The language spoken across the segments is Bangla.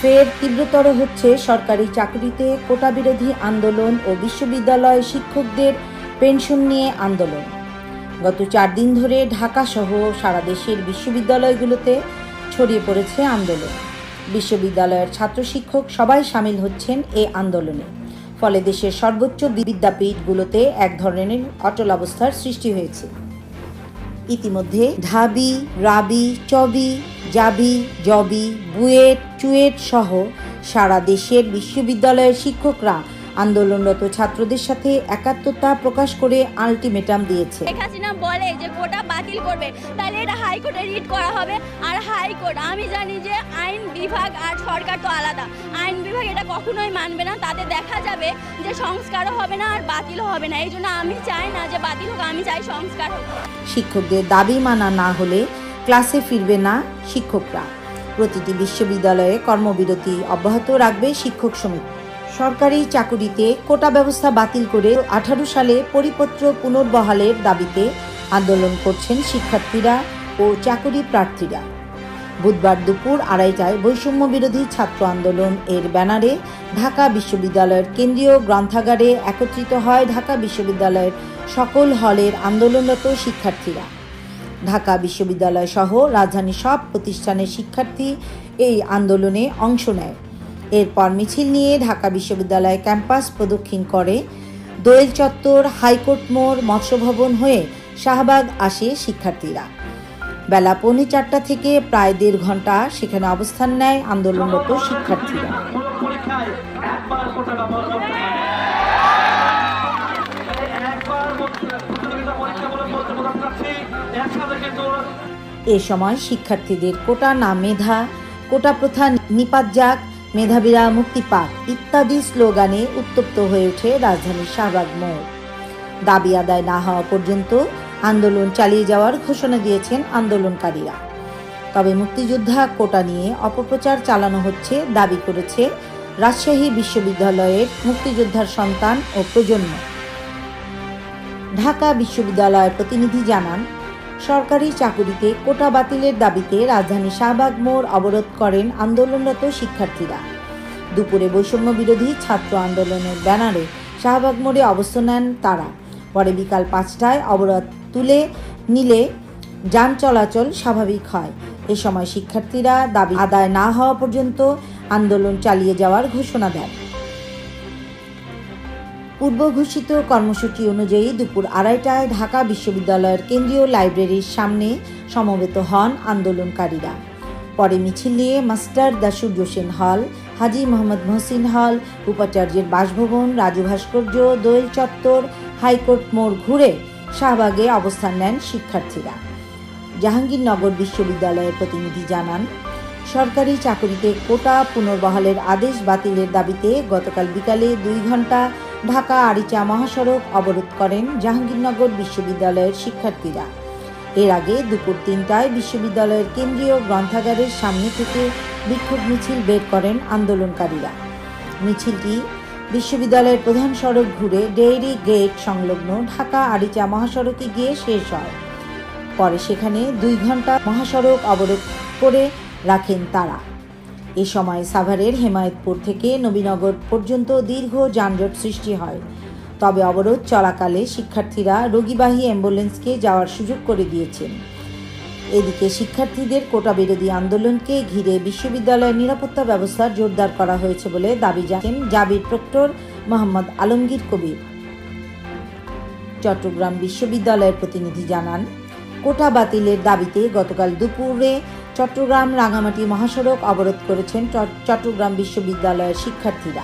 ফের তীব্রতর হচ্ছে সরকারি চাকরিতে কোটা বিরোধী আন্দোলন ও বিশ্ববিদ্যালয় শিক্ষকদের পেনশন নিয়ে আন্দোলন। গত চার দিন ধরে ঢাকা সহ সারা দেশের বিশ্ববিদ্যালয়গুলোতে ছড়িয়ে পড়েছে আন্দোলন। বিশ্ববিদ্যালয়ের ছাত্র শিক্ষক সবাই সামিল হচ্ছেন এই আন্দোলনে। ফলে দেশের সর্বোচ্চ বিদ্যাপীঠগুলোতে এক ধরনের অটল অবস্থার সৃষ্টি হয়েছে। ইতিমধ্যে ঢাবি, রাবি, চবি জাবি জবি বুয়েট চুয়েট সহ সারা দেশের বিশ্ববিদ্যালয়ের শিক্ষকরা আন্দোলনরত ছাত্রদের সাথে একাত্মতা প্রকাশ করে আলটিমেটাম দিয়েছে। শেখ হাসিনা বলে যে কোটা বাতিল করবে তাহলে এটা হাইকোর্টে রিট করা হবে। আর হাইকোর্ট আমি জানি যে আইন বিভাগ আর সরকার তো আলাদা। আইন বিভাগ এটা কখনোই মানবে না। তাতে দেখা যাবে যে সংস্কারও হবে না আর বাতিলও হবে না। এই জন্য আমি চাই না যে বাতিল হোক আমি চাই সংস্কার হোক। শিক্ষকদের দাবি মানা না হলে ক্লাসে ফিরবে না শিক্ষকরা। প্রতিটি বিশ্ববিদ্যালয়ে কর্মবিরতি অব্যাহত রাখবে শিক্ষক সমিতি। সরকারি চাকুরিতে কোটা ব্যবস্থা বাতিল করে আঠারো সালে পরিপত্র পুনর্বহালের দাবিতে আন্দোলন করছেন শিক্ষার্থীরা ও চাকুরি প্রার্থীরা। বুধবার দুপুর আড়াইটায় বৈষম্য বিরোধী ছাত্র আন্দোলন এর ব্যানারে ঢাকা বিশ্ববিদ্যালয়ের কেন্দ্রীয় গ্রন্থাগারে একত্রিত হয় ঢাকা বিশ্ববিদ্যালয়ের সকল হলের আন্দোলনরত শিক্ষার্থীরা। ঢাকা বিশ্ববিদ্যালয় সহ রাজধানীর সব প্রতিষ্ঠানের শিক্ষার্থী এই আন্দোলনে অংশ নেয়। এরপর মিছিল নিয়ে ঢাকা বিশ্ববিদ্যালয় ক্যাম্পাস প্রদক্ষিণ করে দোয়েল চত্বর হাইকোর্ট মোড় মৎস্য ভবন হয়ে শাহবাগ আসে শিক্ষার্থীরা। বেলা পৌনে চারটা থেকে প্রায় দেড় ঘণ্টা সেখানে অবস্থান নেয় আন্দোলনরত শিক্ষার্থীরা। এ সময় শিক্ষার্থীদের কোটা না মেধা, কোটা প্রথা নিপাত যাক, মেধাবীরা মুক্তি পাক ইত্যাদি স্লোগানে উত্তপ্ত হয়ে ওঠে রাজধানীর শাহবাগ মোড়। দাবি আদায় না হওয়া পর্যন্ত আন্দোলন চালিয়ে যাওয়ার ঘোষণা দিয়েছেন আন্দোলনকারীরা। তবে মুক্তিযোদ্ধা কোটা নিয়ে অপপ্রচার চালানো হচ্ছে দাবি করেছে রাজশাহী বিশ্ববিদ্যালয়ের মুক্তিযোদ্ধার সন্তান ও প্রজন্ম। ঢাকা বিশ্ববিদ্যালয়ের প্রতিনিধি জানান সরকারি চাকুরিতে কোটা বাতিলের দাবিতে রাজধানী শাহবাগ মোড় অবরোধ করেন আন্দোলনরত শিক্ষার্থীরা। দুপুরে বৈষম্য বিরোধী ছাত্র আন্দোলনের ব্যানারে শাহবাগ মোড়ে অবস্থান নেন তারা। পরে বিকাল পাঁচটায় অবরোধ তুলে নিলে যান চলাচল স্বাভাবিক হয়। এ সময় শিক্ষার্থীরা দাবি আদায় না হওয়া পর্যন্ত আন্দোলন চালিয়ে যাওয়ার ঘোষণা দেন। পূর্ব ঘোষিত কর্মসূচি অনুযায়ী দুপুর আড়াইটায় ঢাকা বিশ্ববিদ্যালয়ের কেন্দ্রীয় লাইব্রেরির সামনে সমবেত হন আন্দোলনকারীরা। পরে মিছিল নিয়ে মাস্টার দাসুর হোসেন হল, হাজি মোহাম্মদ মহসিন হল, উপাচার্যের বাসভবন, রাজু ভাস্কর্য, দোয়েল চত্বর, হাইকোর্ট মোড় ঘুরে শাহবাগে অবস্থান নেন শিক্ষার্থীরা। জাহাঙ্গীরনগর বিশ্ববিদ্যালয়ের প্রতিনিধি জানান, সরকারি চাকরিতে কোটা পুনর্বহালের আদেশ বাতিলের দাবিতে গতকাল বিকালে দুই ঘণ্টা ঢাকা আরিচা মহাসড়ক অবরোধ করেন জাহাঙ্গীরনগর বিশ্ববিদ্যালয়ের শিক্ষার্থীরা। এর আগে দুপুর তিনটায় বিশ্ববিদ্যালয়ের কেন্দ্রীয় গ্রন্থাগারের সামনে থেকে বিক্ষোভ মিছিল বের করেন আন্দোলনকারীরা। মিছিলটি বিশ্ববিদ্যালয়ের প্রধান সড়ক ঘুরে ডেইরি গেট সংলগ্ন ঢাকা আরিচা মহাসড়কে গিয়ে শেষ হয়। পরে সেখানে দুই ঘণ্টা মহাসড়ক অবরোধ করে রাখেন তারা। এ সময় সাভারের হেমায়তপুর থেকে নবীনগর পর্যন্ত দীর্ঘ যানজট সৃষ্টি হয়। তবে অবরোধ চলাকালে শিক্ষার্থীরা রোগীবাহী অ্যাম্বুলেন্সকে যাওয়ার সুযোগ করে দিয়েছেন। এদিকে শিক্ষার্থীদের কোটা বিরোধী আন্দোলনকে ঘিরে বিশ্ববিদ্যালয়ের নিরাপত্তা ব্যবস্থা জোরদার করা হয়েছে বলে দাবি জানান জাবির প্রক্টর মোহাম্মদ আলমগীর কবির। চট্টগ্রাম বিশ্ববিদ্যালয়ের প্রতিনিধি জানান কোটা বাতিলের দাবিতে গতকাল দুপুরে চট্টগ্রাম রাঙামাটি মহাসড়ক অবরোধ করেছেন চট- চট্টগ্রাম বিশ্ববিদ্যালয়ের শিক্ষার্থীরা।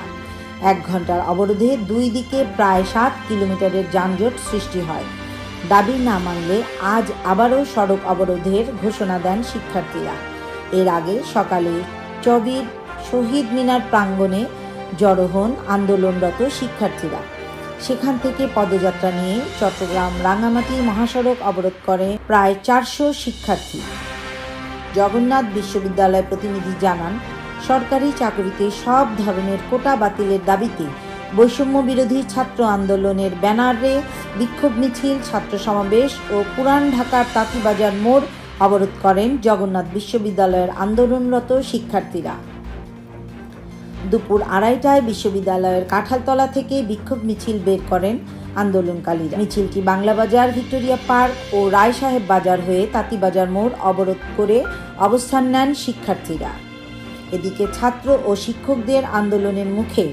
এক ঘণ্টার অবরোধে দুই দিকে প্রায় সাত কিলোমিটারের যানজট সৃষ্টি হয়। দাবি না মানলে আজ আবারও সড়ক অবরোধের ঘোষণা দেন শিক্ষার্থীরা। এর আগে সকালে চবির শহীদ মিনার প্রাঙ্গণে জড়ো হন আন্দোলনরত শিক্ষার্থীরা। সেখান থেকে পদযাত্রা নিয়ে চট্টগ্রাম রাঙামাটি মহাসড়ক অবরোধ করে প্রায় চারশো শিক্ষার্থী। জগন্নাথ বিশ্ববিদ্যালয় প্রতিনিধি জানান, সরকারি চাকরিতে সব ধরনের কোটা বাতিলের দাবিতে বৈষম্য বিরোধী ছাত্র আন্দোলনের ব্যানারে বিক্ষোভ মিছিল, ছাত্র সমাবেশ ও পুরান ঢাকার তাঁতিবাজার মোড় অবরোধ করেন জগন্নাথ বিশ্ববিদ্যালয়ের আন্দোলনরত শিক্ষার্থীরা। দুপুর আড়াইটায় বিশ্ববিদ্যালয়ের কাঁঠালতলা থেকে বিক্ষোভ মিছিল বের করেন আন্দোলনকারীরা। মিছিলটি বাংলা বাজার, ভিক্টোরিয়া পার্ক ও রায় সাহেব বাজার হয়ে তাঁতিবাজার মোড় অবরোধ করে অবস্থান নেন শিক্ষার্থীরা। এদিকে ছাত্র ও শিক্ষকদের আন্দোলনের মুখে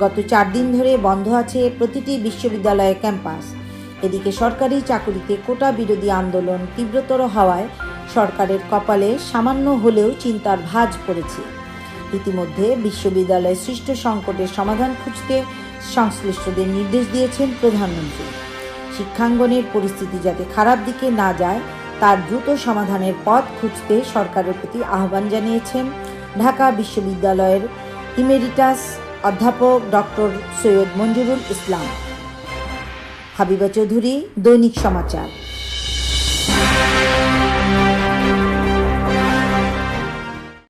গত চার দিন ধরে বন্ধ আছে প্রতিটি বিশ্ববিদ্যালয়ের ক্যাম্পাস। এদিকে সরকারি চাকুরিতে কোটা বিরোধী আন্দোলন তীব্রতর হওয়ায় সরকারের কপালে সামান্য হলেও চিন্তার ভাঁজ পড়েছে। ইতিমধ্যে বিশ্ববিদ্যালয়ে সৃষ্ট সংকটের সমাধান খুঁজতে সংশ্লিষ্টদের নির্দেশ দিয়েছেন প্রধানমন্ত্রী। শিক্ষাঙ্গনের পরিস্থিতি যাতে খারাপ দিকে না যায়, তার দ্রুত সমাধানের পথ খুঁজতে সরকারের প্রতি আহ্বান জানিয়েছেন ঢাকা বিশ্ববিদ্যালয়ের ইমেরিটাস অধ্যাপক ডক্টর সৈয়দ মঞ্জুরুল ইসলাম। হাবিবা চৌধুরী, দৈনিক সমাচার।